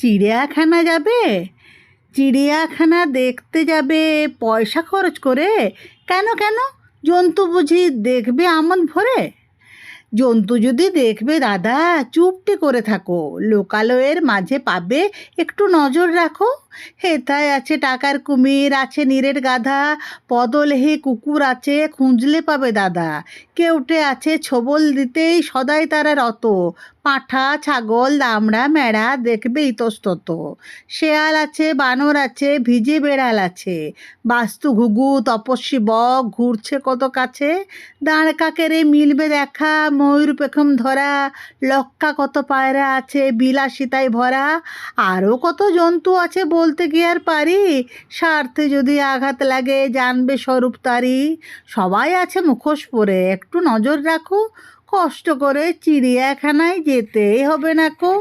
চিড়িয়াখানা যাবে? চিড়িয়াখানা দেখতে যাবে, পয়সা খরচ করে? কেন কেন? জন্তু বুঝি দেখবে আমন ভরে? জন্তু যদি দেখবে, দাদা, চুপটি করে থাকো। লোকালয়ের মাঝে পাবে, একটু নজর রাখো। হেথায় আছে টাকার কুমির, আছে নীরের গাধা, পদলেহে কুকুর আছে, খুঁজলে পাবে দাদা। কেউটে আছে ছবল দিতেই সদাই তারা রত। পাঁঠা, ছাগল, দামড়া, মেড়া দেখবে ইতস্তত শেয়াল আছে, বানর আছে, ভিজে বেড়াল আছে। বাস্তু, ঘুঘু, তপস্বী, বক ঘুরছে কত কাছে? দাঁড় কাকেরে মিলবে দেখা, ময়ূর পেখম ধরা। লক্কা কত পায়রা আছে, বিলাসিতায় ভরা। আরও কত জন্তু আছে বলতে কি আর পারি? স্বার্থে যদি আঘাত লাগে, জানবে স্বরূপ তারি সবাই আছে মুখোশ পরে, একটু নজর রাখো। কষ্ট করে চিড়িয়াখানায় যেতেই হবে না কো।